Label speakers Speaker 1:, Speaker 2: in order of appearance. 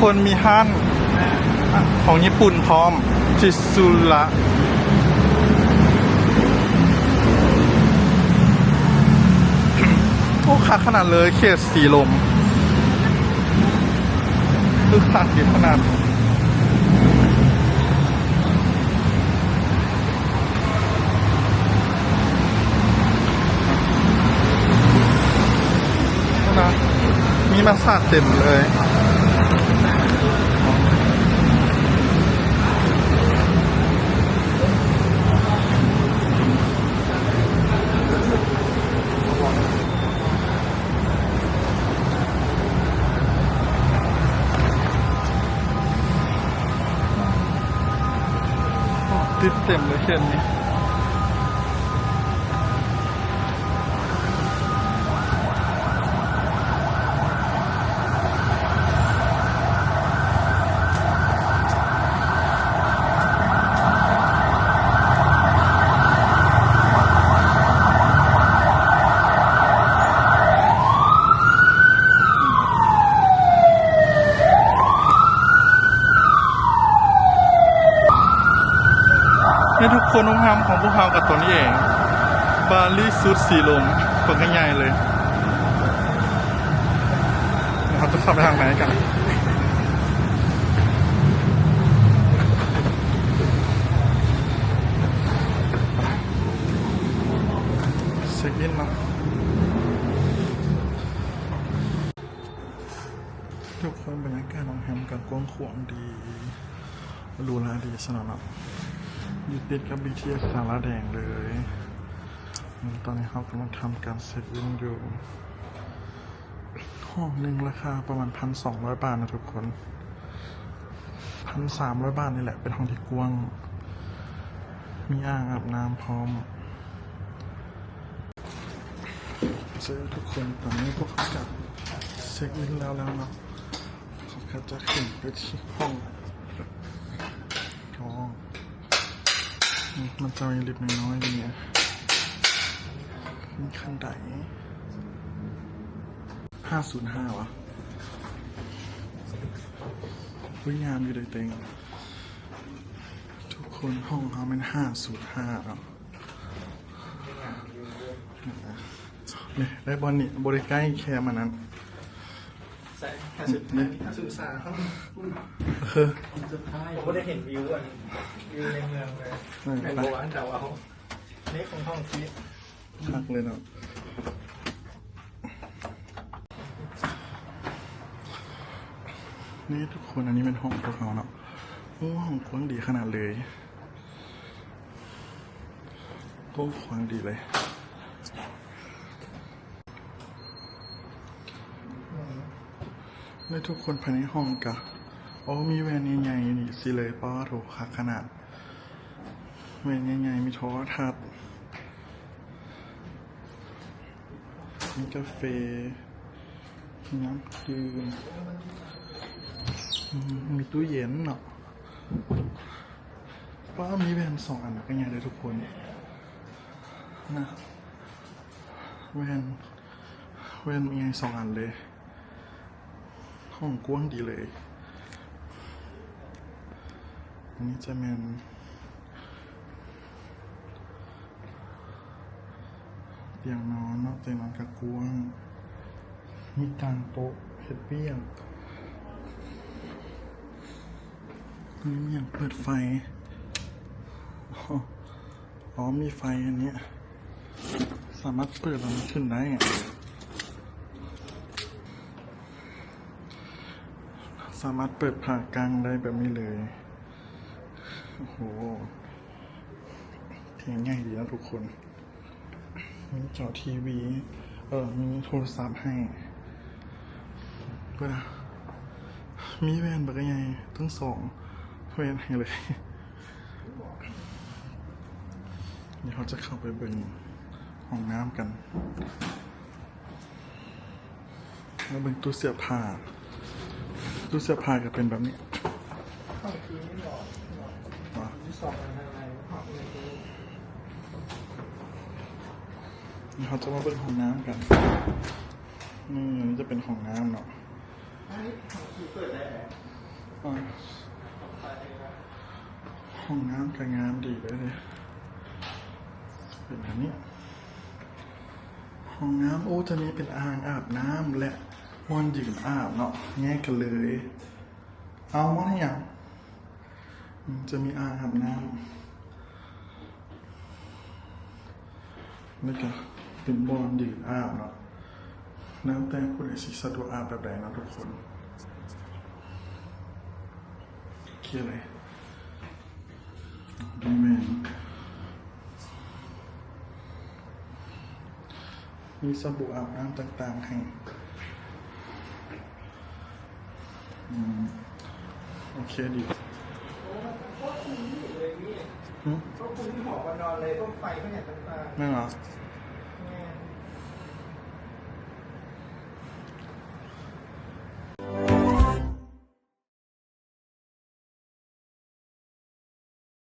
Speaker 1: คนมีห้านของญี่ปุ่นพร้อมจิซุระโอ้คักขนาดเลยเขตสีลมคือคักดีขนาดมีมาสาดเต็มเลย ติดเต็มเลยเช่นนี้ ให้ทุก คนต้องทำของพวกเรากับตัวนี้เอง บาลีซูดสีลมคนง่ายๆเลยเราจะข้าไปทางไหนกันเช็คอินนะทุกคนบรรยากาศโรงแรมกันกว้างขวางดีหรูหราดีสนาน อยู่ติดกับ BTS สาราแดงเลย ตอนนี้เขากำลังทำการเซ็ตอินอยู่ ห้องหนึ่งราคาประมาณพันสองร้อยบาทนะทุกคนพันสามร้อยบาทนี่แหละ เป็นห้องที่กว้าง มีอ่างอาบน้ำพร้อมเจอทุกคนตอนนี้พวกเขาจะเช็คอินแล้วแล้วเนาะเขาจะขึ้นไปที่ห้องอ๋อ มันจะมีลิฟต์น้อยๆอย่างเงี้ยมีขั้นไดห้าศูนย์ห้าวะวิงามอยู่เลยเต็งทุกคนห้องเขาเป็นห้าศูนย์ห้าเนาะเนี่ยได้บอลนี่บริใกล้แค่มานั้น
Speaker 2: ใช่ห้าสิบห้าสิบสามครับ
Speaker 1: เออ
Speaker 2: สุดท้ายผมได้เห็นวิวอะ วิวในเมืองเลย
Speaker 1: เออ
Speaker 2: ใน
Speaker 1: ไป
Speaker 2: บัวอันเดาเอานี่ของห้องที่
Speaker 1: พักเลยเนาะนี่ทุกคนอันนี้เป็นห้องพวกเขาเนาะโอ้ห้องกว้างดีขนาดเลยกว้างขวางดีเลยในทุกคนภายในห้องกะโอ้มีแวนใหญ่ๆนี่สิเลยป้าโถคักขนาด แวนใหญ่ๆมีโทรทัศน์มีกาแฟมีน้ำดื่มมีตู้เย็นเนาะป้ามีแวนสองอันเป็นไงเลยทุกคนนะแวนแวนมีไงสองอันเลย ห้องกว้างดีเลย อันนี้จะเป็นเตี ยงนอนนอกเตียงนอนกระกวง มีกางโต๊ะเห็ดเบี้ยงนนี้มีอย่างเปิดไฟ อ๋อ มีไฟอันนี้ สามารถเปิดมันขึ้นได้สามารถเปิดผ่ากลางได้แบบนี้เลย โอ้โหเทียงง่ายดีนะทุกคน มีจอทีวี เออ มีโทรศัพท์ให้เพื่อมีแวนบักใหญ่ทั้งสองแวนให้เลย เดี๋ยวเขาจะเข้าไปเบิ่งห้องน้ำกัน แล้วเบิ่งตู้เสียผ้าตู้เสื้อผ้าก็เป็นแบบนี้
Speaker 2: ห้องที่นี่หรอ
Speaker 1: อะ
Speaker 2: ที่สองอะไรห้องในที่
Speaker 1: นี่ เขาจะมาเบิ่งห้องน้ำกันนี่อันนี้จะเป็นห้องน้ำเนาะ
Speaker 2: อันนี้ของคือเปิดได้ไหม
Speaker 1: อ่า
Speaker 2: ของไฟนะ
Speaker 1: ห้องน้ำก็งามดีเลยเลยเป็นแบบนี้ ห้องน้ำโอ้จะมีเป็นอ่างอาบน้ำและม่อนยืนอาบเนาะแยกกันเลย เอามาให้ยังอืมจะมีอ่างอาบน้ำแล้วก็ เป็นบอนยืนอาบเนาะน้ำแต่ผู้ใดสิสะดวกอาบแบบใดเนาะทุกคนเคลียร์เลยดีแมนมีสบู่อาบน้ำต่าง ๆ ให้อืมโอเคดี
Speaker 2: โอ้มันโคตรคุ้มเลยนี่
Speaker 1: หึ
Speaker 2: ก็คุ้มที่หอกันนอนเลยพวกไฟก็เนี่ยต่าง
Speaker 1: ไม่เหรอ
Speaker 2: ๆ